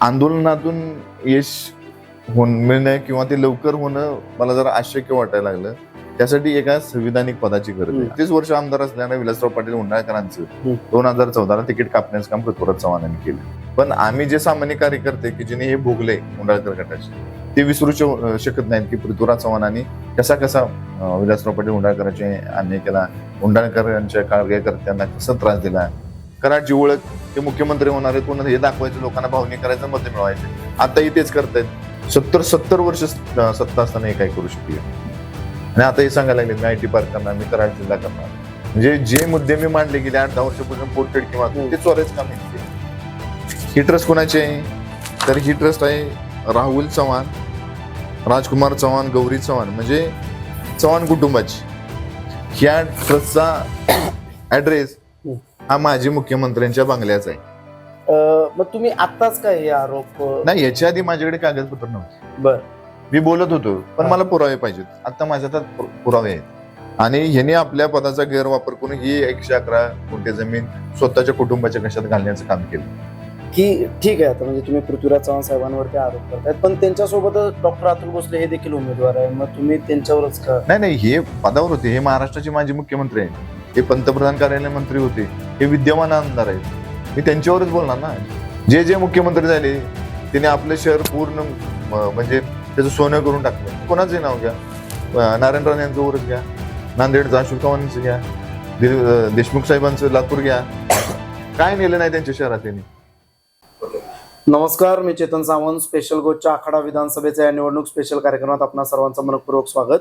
आंदोलनातून यश होऊन मिळणं किंवा ते लवकर होणं मला जरा अशक्य वाटायला लागलं त्यासाठी एका संविधानिक पदाची गरज आहे. तीस वर्ष आमदार असल्याने विलासराव पाटील उंडाळकरांचं. दोन हजार चौदाला तिकीट कापण्याचं काम पृथ्वीराज चव्हाणांनी केलं पण आम्ही जे सामान्य कार्यकर्ते की जिने हे भोगले उंडाळकर गटाचे ते विसरू शकत नाहीत की पृथ्वीराज चव्हाणांनी कसा कसा विलासराव पाटील उंडाळकरांचे अन्याय केला उंडाळकरांच्या कार्यकर्त्यांना कसा त्रास दिला कराडची ओळख ते मुख्यमंत्री होणार आहेत कोणाला हे दाखवायचं लोकांना भावनी करायचं मत मिळवायचे. आताही तेच करतायत. सत्तर सत्तर वर्ष सत्ता असताना हे काय करू शकते आणि आता हे सांगायला लागले मी आय टी पार्क करणार मी कराड जिल्हा करणार. म्हणजे जे मुद्दे मी मांडले गेले आठ दहा वर्षापासून पोर्टेड किंवा ते चोरायच काम ही ट्रस्ट कोणाची आहे? तर ही ट्रस्ट आहे राहुल चव्हाण राजकुमार चव्हाण गौरी चव्हाण म्हणजे चव्हाण कुटुंबाची. ह्या ट्रस्टचा ऍड्रेस हा माजी मुख्यमंत्र्यांच्या बंगल्याचा आहे. अं, मग तुम्ही आत्ताच काय हे आरोप नाही याच्या आधी माझ्याकडे कागदपत्र नव्हते. बर. मी बोलत होतो पण हा. मला पुरावे पाहिजेत. आता माझ्या हातात पु- पुरावे आहेत. आणि ह्याने आपल्या पदाचा गैरवापर करून ही एकशे अकरा कोटी जमीन स्वतःच्या कुटुंबाच्या कशात घालण्याचं काम केलं. की ठीक आहे आता म्हणजे तुम्ही पृथ्वीराज चव्हाण साहेबांवरती आरोप करतायत पण त्यांच्यासोबतच डॉक्टर अतुल भोसले हे देखील उमेदवार आहे. मग तुम्ही त्यांच्यावरच का? नाही नाही हे पदावर होते. हे महाराष्ट्राचे माजी मुख्यमंत्री आहेत. हे पंतप्रधान कार्यालय मंत्री होते. हे विद्यमान आमदार आहेत. मी त्यांच्यावरच बोलणार ना. जे जे मुख्यमंत्री झाले त्यांनी आपलं शहर पूर्ण म्हणजे त्याचं सोनं करून टाकलं. कोणाचंही नाव घ्या. नारायण राणे यांचं वरच घ्या. नांदेडचं अशोक चव्हाणांचं घ्या. देशमुख साहेबांचं लातूर घ्या. काय नेलं नाही त्यांच्या शहरात त्यांनी? नमस्कार मी चेतन सावंत. स्पेशल गोच्या आखाडा विधानसभेच्या या निवडणूक स्पेशल कार्यक्रमात आपणा सर्वांचं मनपूर्वक स्वागत.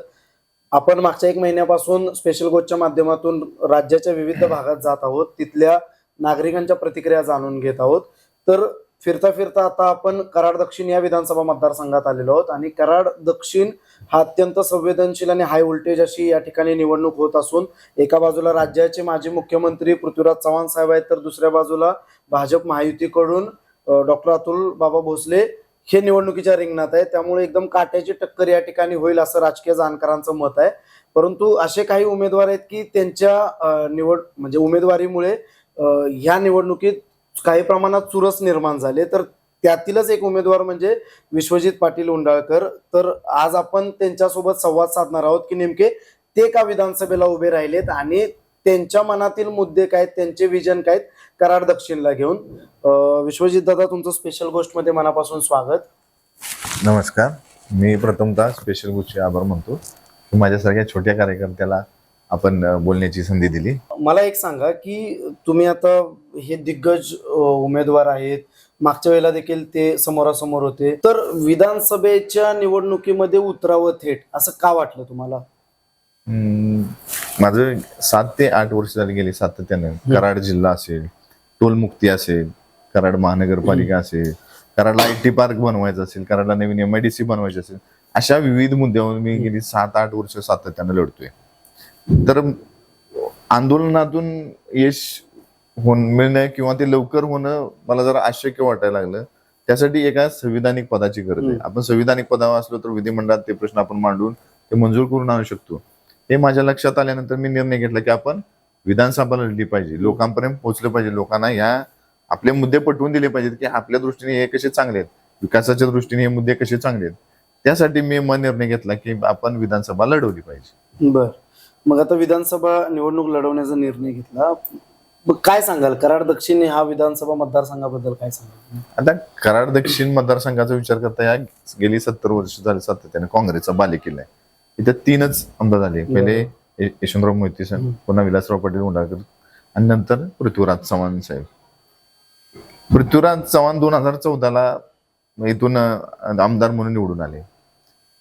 आपण मागच्या एक महिन्यापासून स्पेशल गोच्या माध्यमातून राज्याच्या विविध भागात जात आहोत. तिथल्या नागरिकांच्या प्रतिक्रिया जाणून घेत आहोत. तर फिरता फिरता आता आपण कराड दक्षिण या विधानसभा मतदारसंघात आलेलो आहोत आणि कराड दक्षिण हा अत्यंत संवेदनशील आणि हाय व्होल्टेज अशी या ठिकाणी निवडणूक होत असून एका बाजूला राज्याचे माजी मुख्यमंत्री पृथ्वीराज चव्हाण साहेब आहेत तर दुसऱ्या बाजूला भाजप महायुतीकडून डॉक्टर अतुल बाबा भोसले हे निवडणुकीच्या रिंगणात आहे. त्यामुळे एकदम काट्याची टक्कर या ठिकाणी होईल असं राजकीय जाणकारांचं मत आहे. परंतु असे काही उमेदवार आहेत की त्यांच्या निवड म्हणजे उमेदवारीमुळे ह्या निवडणुकीत काही प्रमाणात चुरस निर्माण झाले. तर त्यातीलच एक उमेदवार म्हणजे विश्वजित पाटील उंडाळकर. तर आज आपण त्यांच्यासोबत संवाद साधणार आहोत की नेमके ते का विधानसभेला उभे राहिलेत आणि त्यांच्या मनातील मुद्दे काय आहेत, त्यांचे विजन काय आहेत, कराड दक्षिणला घेऊन. विश्वजित दादा तुमचं स्पेशल गोष्टमध्ये मनापासून स्वागत. नमस्कार. मी प्रथमतः स्पेशल गुच्चे आभार मानतो. की माझ्यासारख्या छोट्या कार्यकर्त्याला आपण बोलण्याची संधी दिली. मला एक सांगा की तुम्ही आता हे दिग्गज उमेदवार आहेत. मागच्या वेळेला देखील ते समोरासमोर होते. तर विधानसभेच्या निवडणुकीमध्ये उतरावं थेट असं का वाटलं तुम्हाला? माझं सात ते आठ वर्ष झाली गेली सातत्यानं. कराड जिल्हा असेल टोलमुक्ती असेल कराड महानगरपालिका असेल कराडला आय टी पार्क बनवायचं असेल कराडला नवीन एम आय डी सी बनवायची असेल अशा विविध मुद्द्यावर मी गेली सात आठ वर्ष सातत्यानं लढतोय. तर आंदोलनातून यश होऊन मिळणं किंवा ते लवकर होणं मला जरा अशक्य वाटायला लागलं. त्यासाठी एका संविधानिक पदाची गरज आहे. आपण संविधानिक पदावर असलो तर विधिमंडळात ते प्रश्न आपण मांडून ते मंजूर करून आणू शकतो. हे माझ्या लक्षात आल्यानंतर मी निर्णय घेतला की आपण विधानसभा लढली पाहिजे लोकांपर्यंत पोहोचलं पाहिजे लोकांना ह्या आपले मुद्दे पटवून दिले पाहिजेत की आपल्या दृष्टीने हे कसे चांगले आहेत विकासाच्या दृष्टीने हे मुद्दे कसे चांगले आहेत. त्यासाठी मी मन निर्णय घेतला की आपण विधानसभा लढवली पाहिजे. बर. मग आता विधानसभा निवडणूक लढवण्याचा निर्णय घेतला. मग काय सांगाल? कराड दक्षिण हा विधानसभा मतदारसंघाबद्दल काय सांगाल? आता कराड दक्षिण मतदारसंघाचा विचार करता या गेली सत्तर वर्ष झाले सातत्याने काँग्रेसचा बालेकिल्ला आहे. इथे तीनच आमदार झाले. पहिले य- यशवंतराव मोहिते साहेब. पुन्हा विलासराव पाटील उंडाळकर आणि नंतर पृथ्वीराज चव्हाण साहेब पृथ्वीराज चव्हाण दोन हजार चौदाला इथून आमदार म्हणून निवडून आले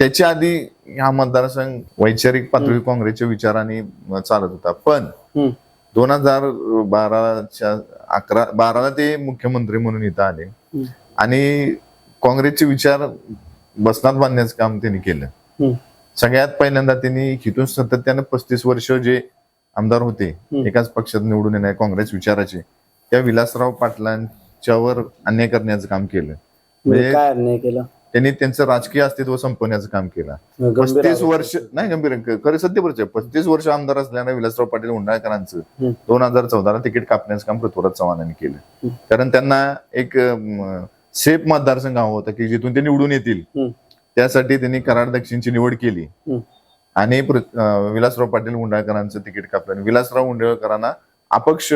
त्याच्या आधी हा मतदारसंघ वैचारिक पातळी काँग्रेसच्या विचाराने चालत होता पण. दोन हजार बाराच्या अकरा बाराला ते मुख्यमंत्री म्हणून इथं आले. आणि काँग्रेसचे विचार बसनात बांधण्याचं काम त्यांनी केलं. सगळ्यात पहिल्यांदा त्यांनी इथून सातत्यानं पस्तीस वर्ष जे आमदार होते. एकाच पक्षात निवडून येणार काँग्रेस विचाराचे त्या विलासराव पाटलांच्यावर अन्याय करण्याचं काम केलं म्हणजे म्हणजे काय अन्याय केला त्यांनी त्यांचं राजकीय अस्तित्व संपवण्याचं काम केलं पस्तीस. वर्ष नाही गंभीर खरं आहे पस्तीस वर्ष आमदार असल्याने विलासराव पाटील उंडाळकरांचं. दोन हजार चौदाला तिकीट कापण्याचं काम पृथ्वीराज चव्हाणांनी केलं. कारण त्यांना एक सेफ मतदारसंघ हवा होता की जिथून ते निवडून येतील. त्यासाठी त्यांनी कराड दक्षिणची निवड केली. आणि विलासराव पाटील उंडाळकरांचं तिकीट कापलं. आणि विलासराव उंडाळकरांना अपक्ष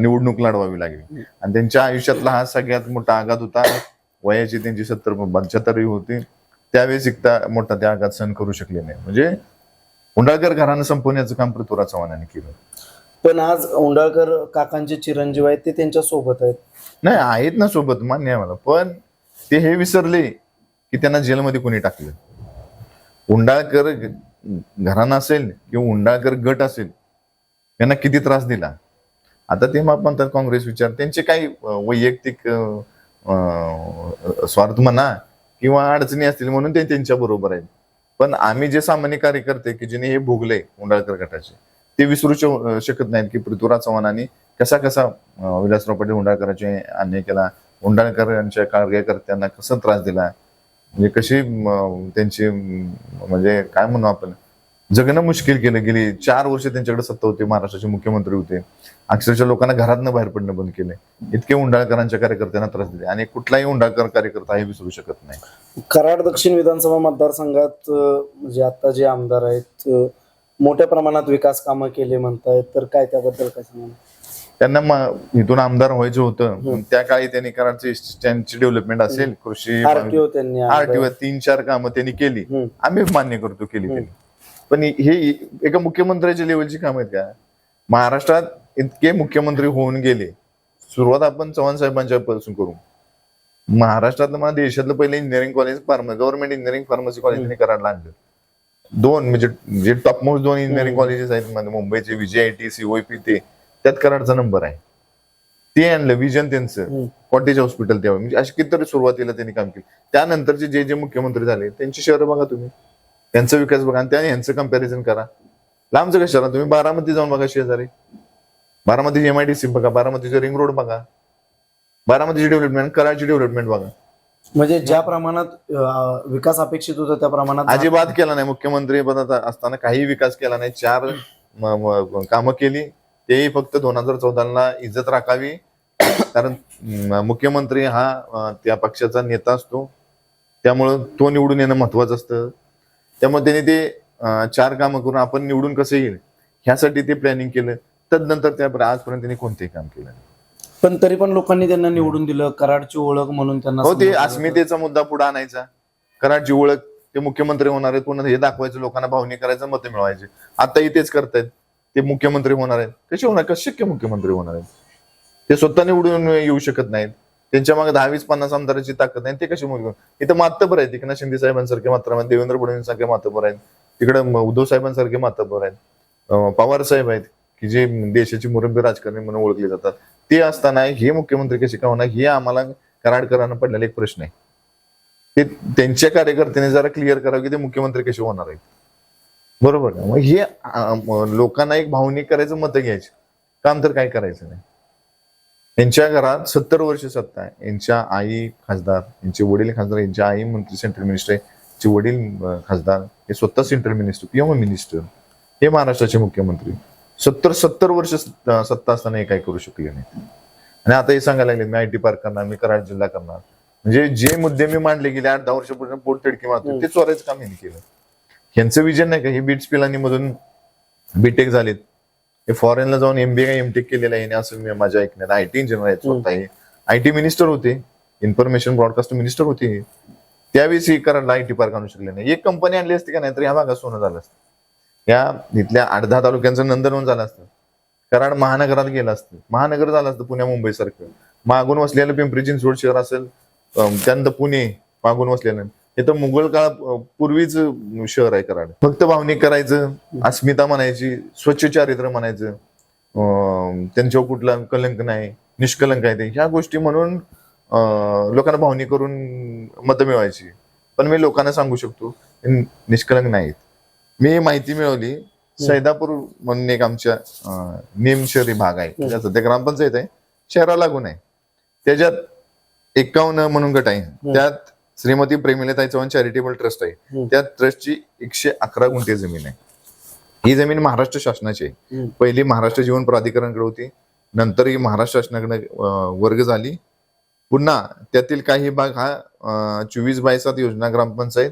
निवडणूक लढवावी लागली. आणि त्यांच्या आयुष्यातला हा सगळ्यात मोठा आघात होता. वयाची त्यांची सत्तर पंच्याहत्तर होती. त्यावेळेस इतका मोठा त्या आघात सहन करू शकले नाही. म्हणजे उंडाळकर घराणं संपवण्याचं काम पृथ्वीराज चव्हाणांनी केलं. पण आज उंडाळकर काकांचे चिरंजीव आहेत ते त्यांच्यासोबत आहेत. नाही आहेत ना सोबत मान्य आहे मला. पण ते हे विसरले. की त्यांना जेलमध्ये कोणी टाकलं? उंडाळकर ग- घराणं असेल किंवा उंडाळकर गट असेल यांना किती त्रास दिला? आता ते मग म्हणतात काँग्रेस विचार. त्यांचे काही वैयक्तिक स्वार्थ म्हणा किंवा अडचणी असतील म्हणून ते त्यांच्या बरोबर आहेत. पण आम्ही जे सामान्य कार्यकर्ते की जिने हे भोगले उंडाळकर गटाचे ते विसरू शकत नाहीत की पृथ्वीराज चव्हाणांनी कसा कसा विलासराव पाटील उंडाळकरांचे अन्याय केला उंडाळकरांच्या कार्यकर्त्यांना कसा त्रास दिला? म्हणजे कशी त्यांची म्हणजे काय म्हणू आपण? जगणं मुश्किल केलं. गेली चार वर्ष त्यांच्याकडे सत्ता होती महाराष्ट्राचे मुख्यमंत्री होते. अक्षरशः लोकांना घरातनं बाहेर पडणं बंद केले इतके उंडाळकरांच्या कार्यकर्त्यांना त्रास दिले आणि कुठलाही उंडाळकर कार्यकर्ता हे विसरू शकत नाही. कराड दक्षिण विधानसभा मतदारसंघात म्हणजे आता जे आमदार आहेत मोठ्या प्रमाणात विकास कामं केले म्हणतायत तर काय त्याबद्दल काय सांगा त्यांना इथून आमदार व्हायचं होतं त्या काळी त्यांनी कराडची स्टँडची डेव्हलपमेंट असेल कृषी आरटीओ तीन चार कामं त्यांनी केली. आम्ही मान्य करतो केली पण हे एका मुख्यमंत्र्याच्या लेवलची कामं आहेत का? महाराष्ट्रात इतके मुख्यमंत्री होऊन गेले. सुरुवात आपण चव्हाण साहेबांच्या पासून करू. महाराष्ट्रातलं मला देशातलं पहिलं engineering college pharmacy government engineering pharmacy college त्यांनी कराडला आणलं दोन म्हणजे जे टॉप मोस्ट दोन इंजिनिअरिंग कॉलेजेस आहेत म्हणजे मुंबईचे विजय आय टी सीओपी ते त्यात कराडचा नंबर आहे. ते आणलं विजन त्यांचं. कॉटेज हॉस्पिटल त्यावेळी म्हणजे अशी कितीतरी सुरुवातीला त्यांनी काम केलं. त्यानंतरचे जे जे मुख्यमंत्री झाले त्यांची शहरं बघा तुम्ही. त्यांचा विकास बघा आणि त्याने यांचं कंपॅरिझन करा. लांबचं कशाला? तुम्ही बारामती जाऊन बघा शेजारी. बारामतीची एमआयडीसी बघा. बारामतीचे रिंग रोड बघा. बारामतीची डेव्हलपमेंट कराडची डेव्हलपमेंट बघा. म्हणजे ज्या प्रमाणात विकास अपेक्षित होता त्या प्रमाणात अजिबात केला नाही. मुख्यमंत्री पदात असताना काही विकास केला नाही. चार कामं केली. तेही फक्त दोन हजार चौदाला इज्जत राखावी. कारण मुख्यमंत्री हा त्या पक्षाचा नेता असतो. त्यामुळं तो निवडून येणं महत्वाचं असतं. त्यामुळे त्यांनी ते चार कामं करून आपण निवडून कसं येईल ह्यासाठी ते प्लॅनिंग केलं. तदनंतर त्या आजपर्यंत त्यांनी कोणतेही काम केलं नाही. पण तरी पण लोकांनी त्यांना निवडून दिलं. कराडची ओळख म्हणून त्यांना हो ते. अस्मितेचा मुद्दा पुढे आणायचा. कराडची ओळख ते मुख्यमंत्री होणार आहेत पुन्हा हे दाखवायचं लोकांना भावनी करायचं मतं मिळवायचे. आता तेच करतायत. ते मुख्यमंत्री होणार आहेत. कसे होणार कसे शक्य मुख्यमंत्री होणार आहेत. ते स्वतः निवडून येऊ शकत नाहीत. त्यांच्या मागे दहा वीस पन्नास आमदारांची ताकद नाही. ते कसे मुख्यमंत्री इथं मातबर आहेत. एकनाथ शिंदे साहेबांसारखे मात्र देवेंद्र फडणवीसारखे मातबर आहेत. तिकडे उद्धव साहेबांसारखे मातबर आहेत. पवार साहेब आहेत की जे देशाची मुरब्बी राजकारणी म्हणून ओळखले जातात. ते असताना हे मुख्यमंत्री कसे का होणार? हे आम्हाला कराडकरांना पडलेला एक प्रश्न आहे. ते त्यांच्या कार्यकर्त्यांनी जरा क्लिअर करावं की ते मुख्यमंत्री कसे होणार आहेत. बरोबर ना मग हे लोकांना एक भावनिक करायचं मत घ्यायचे. काम तर काय करायचं नाही. यांच्या घरात सत्तर वर्ष सत्ता आहे. यांच्या आई खासदार यांचे वडील खासदार यांच्या आई मंत्री सेंट्रल मिनिस्टर आहे यांचे वडील खासदार हे स्वतः सेंट्रल मिनिस्टर पीएम मिनिस्टर हे महाराष्ट्राचे मुख्यमंत्री. सत्तर सत्तर वर्ष सत्ता असताना हे काय करू शकले नाही आणि आता हे सांगायला लागले मी आय टी पार्क करणार मी कराड जिल्हा करणार. म्हणजे जे मुद्दे मी मांडले गेले आठ दहा वर्षापूर्वी पोट तिडकी मारतो ते चोरायचं काम यांनी केलं. यांचं विजन नाही का? हे बीट्स पिलांनी मधून बीटेक झालेत. हे फॉरेनला जाऊन एमबीए का एमटेक केलेलं आहे. असं मी माझ्या ऐकण्यात आय टी इंजिनियर आहेत स्वतः हे. आय टी मिनिस्टर होते. इन्फॉर्मेशन ब्रॉडकास्ट मिनिस्टर होते हे. त्यावेळेस हे कराडला आय टी पार्क आणू शकले नाही. एक कंपनी आणली असती का नाही तर ह्या भागात सोनं झालं असतं. या इथल्या आठ दहा तालुक्यांचं नंदनवन झालं असतं. कराड महानगरात गेलं असतं. महानगर झालं असतं पुण्या मुंबई सारखं मागून वसलेलं पिंपरी चिंचवड शहर असेल त्यानंतर पुणे मागून वसलेलं. हे तर मुघल काळ पूर्वीच शहर आहे कराड. फक्त भावनिक करायचं अस्मिता म्हणायची स्वच्छ चारित्र्य म्हणायचं अं, त्यांच्यावर कुठला कलंक नाही निष्कलंक आहे ते. ह्या गोष्टी म्हणून लोकांना भावनी करून मतं मिळवायची. पण मी लोकांना सांगू शकतो निष्कलंक नाहीत. मी माहिती मिळवली सैदापूर म्हणून एक आमच्या अं, निमशहरी भाग आहे. त्याचं ते ग्रामपंचायत आहे. शहराला लागून आहे. त्याच्यात एक्कावन्न म्हणून गट आहे. त्यात श्रीमती प्रेमिलताई चव्हाण चॅरिटेबल ट्रस्ट आहे. त्या ट्रस्टची एकशे अकरा गुंठे जमीन आहे. ही जमीन महाराष्ट्र शासनाची आहे. पहिली महाराष्ट्र जीवन प्राधिकरणाकडे होती. नंतर ही महाराष्ट्र शासनाकडे वर्ग झाली. पुन्हा त्यातील काही भाग हा चोवीस बाय सात योजना ग्रामपंचायत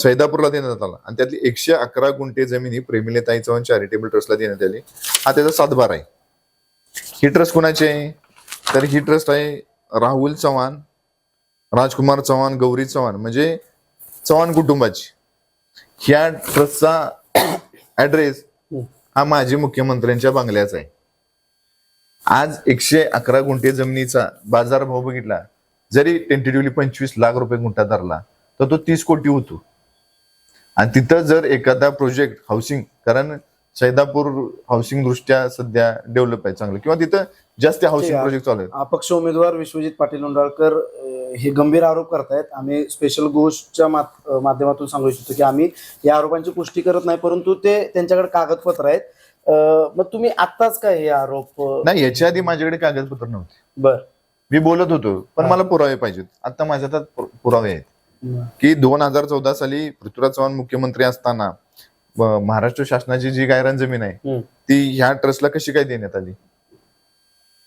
सैदापूरला देण्यात आला. आणि त्यातली एकशे अकरा गुंठे जमीन ही प्रेमिलेताई चव्हाण चॅरिटेबल ट्रस्टला देण्यात आली. हा त्याचा सातबार आहे. ही ट्रस्ट कोणाची आहे? तर ही ट्रस्ट आहे राहुल चव्हाण. राजकुमार चव्हाण गौरी चव्हाण म्हणजे चव्हाण कुटुंबाची. ह्या ट्रस्टचा ऍड्रेस हा माजी मुख्यमंत्र्यांच्या बंगल्याचा आहे. आज एकशे अकरा गुंठे जमिनीचा बाजारभाव बघितला जरी टेंटेटिव्हली पंचवीस लाख रुपये गुंठा धरला तर तो तीस कोटी होतो. आणि तिथं जर एखादा प्रोजेक्ट हाऊसिंग कारण सैदापूर हाऊसिंग दृष्ट्या सध्या डेव्हलप आहे चांगलं किंवा तिथं जास्त हाऊसिंग. प्रोजेक्ट चालू आहेत. अपक्ष उमेदवार विश्वजित पाटील उंडाळकर हे गंभीर आरोप करतायत. आम्ही स्पेशल गोष्टच्या माध्यमातून सांगू इच्छितो की आम्ही या आरोपांची पुष्टी करत नाही परंतु ते त्यांच्याकडे कागदपत्र आहेत. मग तुम्ही आत्ताच काय हे आरोप नाही याच्या आधी माझ्याकडे कागदपत्र नव्हते. बर. मी बोलत होतो पण. मला पुरावे पाहिजेत. आता माझ्या हातात पुरावे आहेत. की दोन हजार चौदा साली पृथ्वीराज चव्हाण मुख्यमंत्री असताना महाराष्ट्र शासनाची जी गायरान जमीन आहे. ती ह्या ट्रस्टला कशी काय देण्यात आली?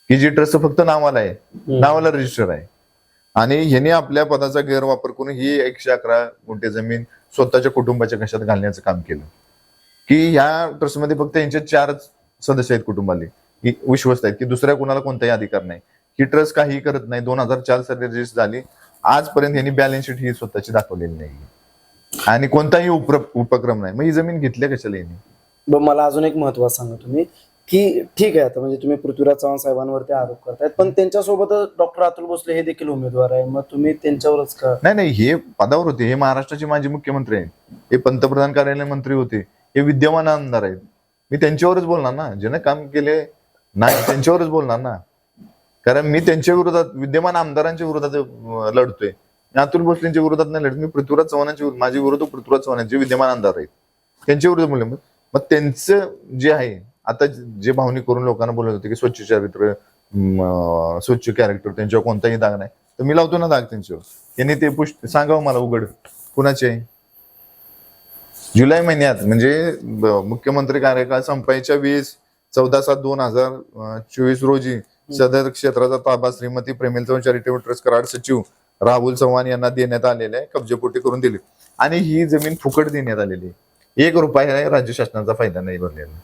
की जी ट्रस्ट फक्त नावाला आहे नावाला रजिस्टर आहे. आणि ह्याने आपल्या पदाचा गैरवापर करून ही एकशे अकरा गुंठे जमीन स्वतःच्या कुटुंबाच्या कशात घालण्याचं काम केलं. की ह्या ट्रस्टमध्ये फक्त यांचे चारच सदस्य आहेत कुटुंबाले ही विश्वस्त आहेत की दुसऱ्या कोणाला कोणताही अधिकार नाही. ही ट्रस्ट काही करत नाही. दोन हजार चार साली रजिस्टर झाली. आजपर्यंत यांनी बॅलन्स शीट ही स्वतःची दाखवलेली नाही. आणि कोणताही उपक्रम नाही. मग ही जमीन घेतल्या कशाला यांनी मला अजून एक महत्वाचं सांगा तुम्ही. की ठीक आहे आता म्हणजे तुम्ही पृथ्वीराज चव्हाण साहेबांवरती आरोप करतायत पण त्यांच्यासोबतच डॉक्टर अतुल भोसले हे देखील उमेदवार आहे. मग तुम्ही त्यांच्यावरच का? नाही नाही हे पदावर होते. हे महाराष्ट्राचे माजी मुख्यमंत्री आहेत. हे पंतप्रधान कार्यालय मंत्री होते. हे विद्यमान आमदार आहेत. मी त्यांच्यावरच बोलणार ना? ज्याने काम केले नाही त्यांच्यावरच बोलणार ना? कारण मी त्यांच्या विरोधात विद्यमान आमदारांच्या विरोधात लढतोय. अतुल भोसलेंच्या विरोधात नाही लढत. मी पृथ्वीराज चव्हाणांच्या माझे विरोध पृथ्वीराज चव्हाणांचे विद्यमान आमदार आहेत. त्यांच्या विरोधात बोलले. मग त्यांचं जे आहे आता जे भावनिक करून लोकांना बोलत होते की स्वच्छ चरित्र स्वच्छ कॅरेक्टर त्यांच्यावर कोणताही दाग नाही. तर मी लावतो ना दाग त्यांच्यावर. त्यांनी ते पुष्ट सांगावं मला उघड. कुणाचे? जुलै महिन्यात म्हणजे मुख्यमंत्री कार्यकाळ संपायच्या वीस चौदा सात दोन हजार चोवीस रोजी सदर क्षेत्राचा ताबा श्रीमती प्रेमिल चव्हाण चॅरिटेबल ट्रस्ट कराड सचिव राहुल चव्हाण यांना देण्यात आलेले आहे कब्जेपोटी करून दिली. आणि ही जमीन फुकट देण्यात आलेली आहे. एक रुपया राज्य शासनाचा फायदा नाही भरलेला.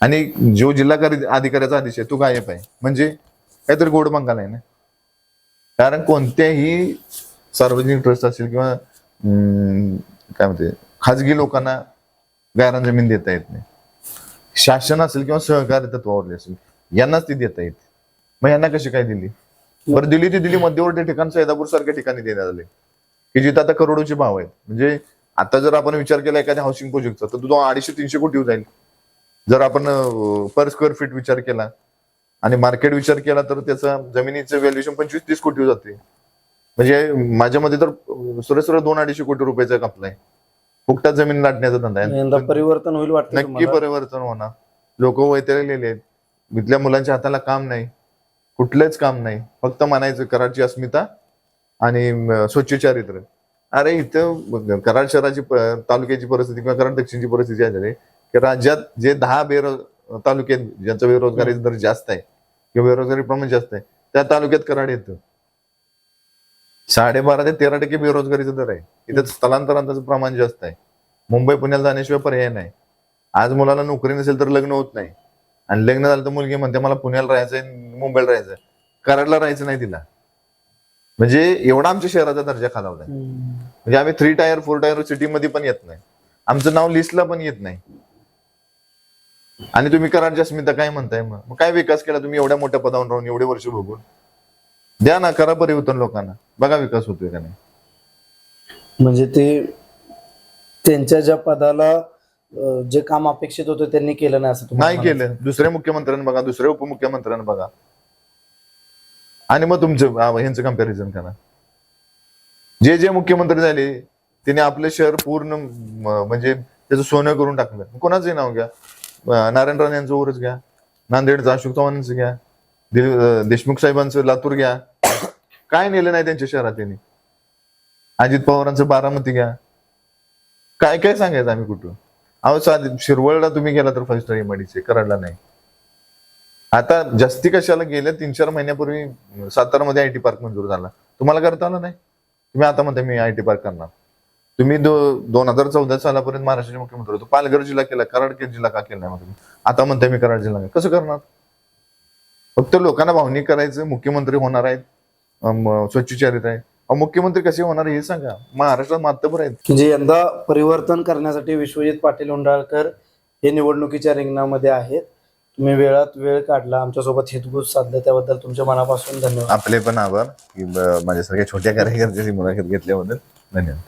आणि जो जिल्हा अधिकाऱ्याचा आदेश आहे तो गायब आहे. म्हणजे काहीतरी गोड मंगाल आहे ना? कारण कोणत्याही सार्वजनिक ट्रस्ट असेल किंवा काय म्हणते खाजगी लोकांना गायरान जमीन देता येत नाही. शासन असेल किंवा सहकारी तत्वावरले असेल यांनाच ती देता येते. मग यांना कशी काय दिली? बरं दिली ती दिली मध्यवर्ती ठिकाण सैदापूर सारख्या ठिकाणी देण्यात आले. की जिथं आता करोडोचे भाव आहेत. म्हणजे आता जर आपण विचार केला एखाद्या हाऊसिंग प्रोजेक्टचा तर तो अडीचशे तीनशे कोटी जाईल. जर आपण पर स्क्वेअर फीट विचार केला आणि मार्केट विचार केला तर त्याचा जमिनीचं व्हॅल्युएशन पंचवीस तीस कोटी जाते. म्हणजे माझ्या मध्ये तर सरळ सरळ दोन अडीचशे कोटी रुपयाचा कापलाय फुकटात जमीन लाटण्याचा धंदा आहे. परिवर्तन होईल वाटतं नक्की? परिवर्तन होणार. लोक वैतरलेले आहेत. इथल्या मुलांच्या हाताला काम नाही. कुठलंच काम नाही. फक्त म्हणायचं कराडची अस्मिता आणि स्वच्छ चारित्र्य. अरे इथं कराड शहराची तालुक्याची परिस्थिती किंवा कराड दक्षिणची परिस्थिती आहे. की राज्यात जे दहा बेरोज तालुके आहेत ज्यांचा बेरोजगारी दर जास्त आहे किंवा बेरोजगारी प्रमाण जास्त आहे त्या तालुक्यात कराड येतं. साडेबारा ते तेरा टक्के बेरोजगारीचा दर आहे. इथं स्थलांतरांचं प्रमाण जास्त आहे. मुंबई पुण्याला जाण्याशिवाय पर्याय नाही. आज मुलाला नोकरी नसेल तर लग्न होत नाही. आणि लग्न झालं तर मुलगी म्हणते मला पुण्याला राहायचंय मुंबईला राहायचंय. कराडला राहायचं नाही तिला. म्हणजे एवढा आमच्या शहराचा दर्जा खालावलाय. म्हणजे आम्ही three tier four tier city मध्ये पण येत नाही. आमचं नाव लिस्टला पण येत नाही. आणि तुम्ही कराडच्या अस्मिता काय म्हणताय? मग मग काय विकास केला तुम्ही एवढ्या मोठ्या पदावर राहून एवढे वर्ष भोगून द्या ना करा परिवर्तन लोकांना. बघा विकास होतोय का नाही. म्हणजे ते त्यांच्या ज्या पदाला जे काम अपेक्षित होतं त्यांनी केलं नाही असं नाही केलं. दुसऱ्या मुख्यमंत्र्यांना बघा दुसऱ्या उपमुख्यमंत्र्यांना बघा. आणि मग तुमचं ह्यांचं कंपॅरिझन करा. जे जे मुख्यमंत्री झाले त्याने आपलं शहर पूर्ण म्हणजे त्याचं सोनं करून टाकलं. कोणाचंही नाव घ्या. नारायण राणे यांचं ओरच घ्या. नांदेडचं अशोक चव्हाणांचं घ्या. देशमुख साहेबांचं लातूर घ्या. काय नेलं नाही त्यांच्या शहरात त्यांनी? अजित पवारांचं बारामती घ्या. काय काय सांगायचं आम्ही कुठं अहो साध शिरवळला तुम्ही गेला तर फाईव्ह स्टार एमआयडीचे कराडला नाही. आता जास्ती कशाला गेल्या तीन चार महिन्यापूर्वी सातारामध्ये आय टी पार्क मंजूर झाला. तुम्हाला करता आलं नाही? तुम्ही आता म्हणता मी आय टी पार्क करणार. तुम्ही दो- दोन हजार चौदा सालापर्यंत महाराष्ट्राचे मुख्यमंत्री होतो. पालघर जिल्हा केला कराड के- जिल्हा का केला नाही मग तुम्ही? आता म्हणताय मी कराड जिल्हा कसं करणार? फक्त लोकांना भावनिक करायचं मुख्यमंत्री होणार आहेत स्वच्छचारित आहे मुख्यमंत्री कसे होणार हे सांगा. महाराष्ट्रात मातबर आहेत. म्हणजे यंदा परिवर्तन करण्यासाठी विश्वजित पाटील उंडाळकर हे निवडणुकीच्या रिंगणामध्ये आहेत. तुम्ही वेळात वेळ काढला आमच्यासोबत हितगुज साधलं त्याबद्दल तुमच्या मनापासून धन्यवाद. आपले पण आभार. की माझ्यासारख्या छोट्या कार्यकर्त्याची मुलाखत घेतल्याबद्दल धन्यवाद.